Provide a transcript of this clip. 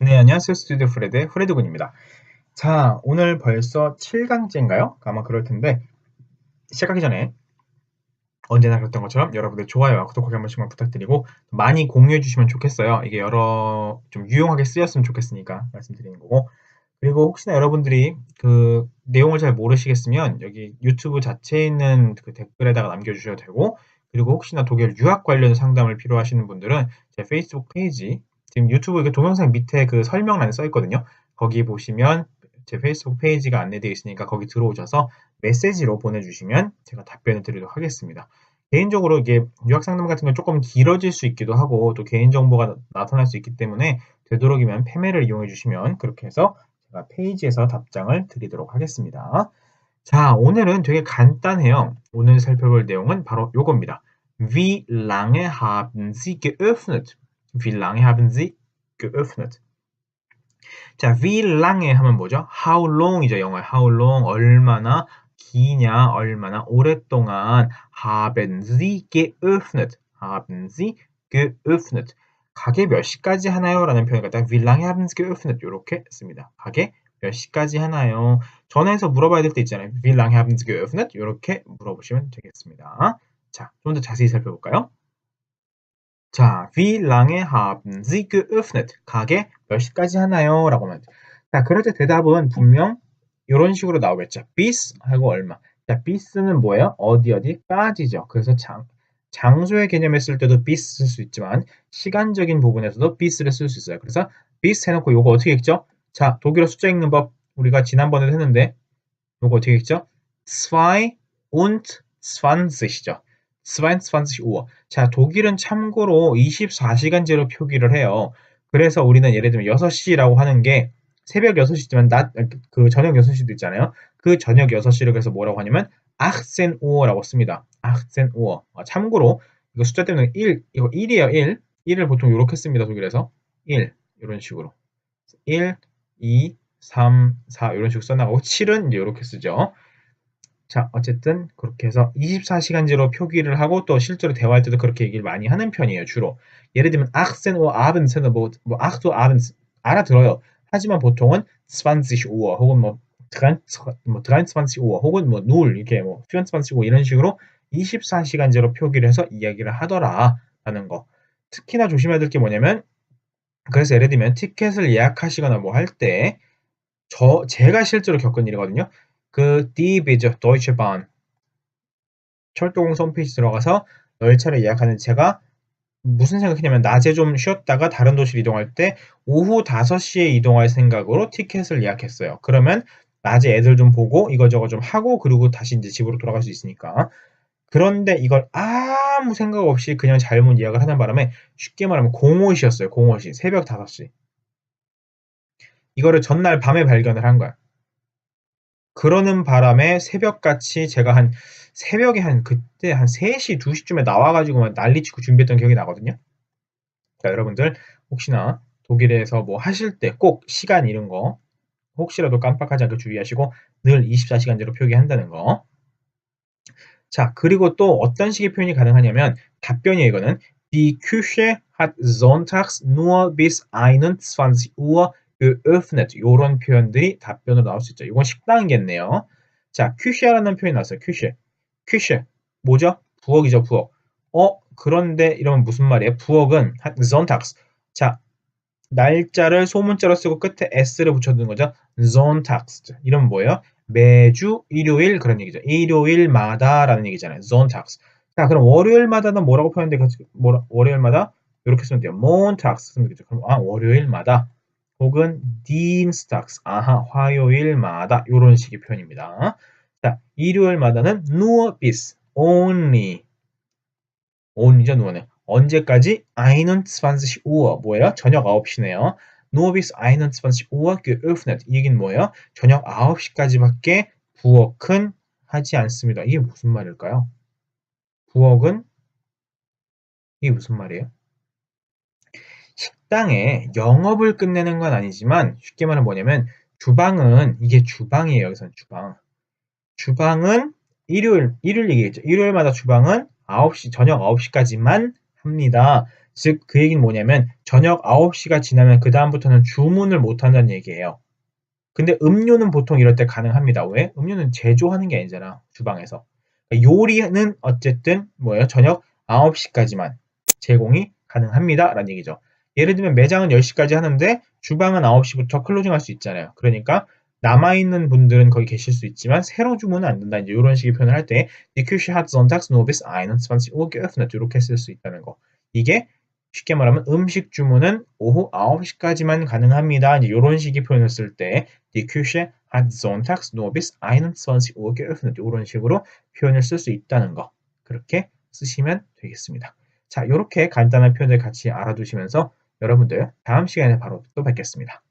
네, 안녕하세요. 스튜디오 프레드의 프레드군입니다. 자, 오늘 벌써 7강째인가요? 아마 그럴 텐데, 시작하기 전에 언제나 그랬던 것처럼 여러분들 좋아요와 구독하기 한 번씩만 부탁드리고 많이 공유해 주시면 좋겠어요. 이게 여러 좀 유용하게 쓰였으면 좋겠으니까 말씀드리는 거고 그리고 혹시나 여러분들이 그 내용을 잘 모르시겠으면 여기 유튜브 자체에 있는 그 댓글에다가 남겨주셔도 되고 그리고 혹시나 독일 유학 관련 상담을 필요하시는 분들은 제 페이스북 페이지 지금 유튜브 그 동영상 밑에 그 설명란에 써 있거든요. 거기 보시면 제 페이스북 페이지가 안내되어 있으니까 거기 들어오셔서 메시지로 보내주시면 제가 답변을 드리도록 하겠습니다. 개인적으로 이게 유학 상담 같은 건 조금 길어질 수 있기도 하고 또 개인 정보가 나타날 수 있기 때문에 되도록이면 페메를 이용해 주시면 그렇게 해서 제가 페이지에서 답장을 드리도록 하겠습니다. 자, 오늘은 되게 간단해요. 오늘 살펴볼 내용은 바로 이겁니다. Wie lange haben Sie geöffnet? Wie lange haben Sie geöffnet? 자, wie lange 하면 뭐죠? How long이죠, 영어에. How long, 얼마나 기냐, 얼마나 오랫동안 haben Sie geöffnet? haben Sie geöffnet? 가게 몇 시까지 하나요? 라는 표현을 갖다가 wie lange haben Sie geöffnet? 이렇게 씁니다. 가게 몇 시까지 하나요? 전화해서 물어봐야 될 때 있잖아요. wie lange haben Sie geöffnet? 이렇게 물어보시면 되겠습니다. 자, 좀 더 자세히 살펴볼까요? 자, wie lange haben Sie geöffnet? 가게 몇 시까지 하나요? 라고 하면 자, 그럴 때 대답은 분명 이런 식으로 나오겠죠. bis 하고 얼마. 자, bis는 뭐예요? 어디 어디까지죠. 그래서 장, 장소의 개념을 쓸 때도 bis 쓸 수 있지만 시간적인 부분에서도 bis를 쓸 수 있어요. 그래서 bis 해놓고 요거 어떻게 읽죠? 자, 독일어 숫자 읽는 법 우리가 지난번에도 했는데 요거 어떻게 읽죠? 2 und 20이죠. 22우어. 자, 독일은 참고로 24시간제로 표기를 해요. 그래서 우리는 예를 들면 6시라고 하는 게 새벽 6시지만 낮, 그 저녁 6시도 있잖아요. 그 저녁 6시를 그래서 뭐라고 하냐면 악센 우어라고 씁니다. 악센 우어. 아, 참고로 이거 숫자 때문에 1, 이거 1이에요, 1. 1을 보통 이렇게 씁니다, 독일에서. 1, 이런 식으로. 1, 2, 3, 4 이런 식으로 써나가고 7은 이제 이렇게 쓰죠. 자, 어쨌든 그렇게 해서 24시간제로 표기를 하고 또 실제로 대화할 때도 그렇게 얘기를 많이 하는 편이에요, 주로. 예를 들면 악센 오 아벤센은 뭐, 뭐 악도 아벤 알아들어요. 하지만 보통은 25어 혹은 뭐 23우어 혹은 뭐 누울 이렇게 뭐 24우어 이런 식으로 24시간제로 표기를 해서 이야기를 하더라라는 거. 특히나 조심해야 될 게 뭐냐면 그래서 예를 들면 티켓을 예약하시거나 뭐 할 때 저 제가 실제로 겪은 일이거든요. 그 DB죠. Deutsche Bahn. 철도공사 홈페이지 들어가서 열차를 예약하는 제가 무슨 생각했냐면 낮에 좀 쉬었다가 다른 도시를 이동할 때 오후 5시에 이동할 생각으로 티켓을 예약했어요. 그러면 낮에 애들 좀 보고 이거저거 좀 하고 그리고 다시 이제 집으로 돌아갈 수 있으니까. 그런데 이걸 아무 생각 없이 그냥 잘못 예약을 하는 바람에 쉽게 말하면 공옷이었어요. 공옷이 새벽 5시. 이거를 전날 밤에 발견을 한 거야. 그러는 바람에 새벽같이 제가 한 새벽에 한 그때 한 3시, 2시쯤에 나와가지고 난리치고 준비했던 기억이 나거든요. 자, 여러분들 혹시나 독일에서 뭐 하실 때 꼭 시간 이런 거 혹시라도 깜빡하지 않게 주의하시고 늘 24시간제로 표기한다는 거. 자, 그리고 또 어떤 식의 표현이 가능하냐면 답변이에요, 이거는. Die Küche hat sonntags nur bis 21 Uhr geöffnet. 이런 표현들이 답변으로 나올 수 있죠. 이건 식당이겠네요. 자, 큐시아라는 표현이 나왔어요. 큐시. 큐시. 뭐죠? 부엌이죠, 부엌. 어, 그런데 이러면 무슨 말이에요? 부엌은 sonntags. 자, 날짜를 소문자로 쓰고 끝에 s를 붙여두는 거죠. sonntags. 이러면 뭐예요? 매주 일요일 그런 얘기죠. 일요일마다라는 얘기잖아요. sonntags. 자, 그럼 월요일마다는 뭐라고 표현돼? 뭐라, 월요일마다 이렇게 쓰면 돼요. montags. 그럼 아, 월요일마다. 혹은 Dienstags, 아하, 화요일마다 이런 식의 표현입니다. 자, 일요일마다는 nur bis, only, only죠, nur는. 언제까지? 21 Uhr, 뭐예요? 저녁 9시네요. nur bis 21 Uhr geöffnet. 이 얘기는 뭐예요? 저녁 9시까지밖에 부엌은 하지 않습니다. 이게 무슨 말일까요? 부엌은 이게 무슨 말이에요? 식당에 영업을 끝내는 건 아니지만 쉽게 말하면 뭐냐면 주방은 이게 주방이에요. 여기서는 주방. 주방은 일요일 일요일 얘기했죠. 일요일마다 주방은 9시 저녁 9시까지만 합니다. 즉, 그 얘기는 뭐냐면 저녁 9시가 지나면 그 다음부터는 주문을 못 한다는 얘기예요. 근데 음료는 보통 이럴 때 가능합니다. 왜? 음료는 제조하는 게 아니잖아. 주방에서. 그러니까 요리는 어쨌든 뭐예요? 저녁 9시까지만 제공이 가능합니다. 라는 얘기죠. 예를 들면 매장은 10시까지 하는데 주방은 9시부터 클로징 할 수 있잖아요. 그러니까 남아있는 분들은 거기 계실 수 있지만 새로 주문은 안 된다. 이제 이런 식의 표현을 할 때 Die Küche hat sonntags nur bis 21 Uhr geöffnet 이렇게 쓸 수 있다는 거. 이게 쉽게 말하면 음식 주문은 오후 9시까지만 가능합니다. 이제 이런 식의 표현을 쓸 때 Die Küche hat sonntags nur bis 21 Uhr geöffnet 이런 식으로 표현을 쓸 수 있다는 거. 그렇게 쓰시면 되겠습니다. 자, 이렇게 간단한 표현들 같이 알아두시면서 여러분들 다음 시간에 바로 또 뵙겠습니다.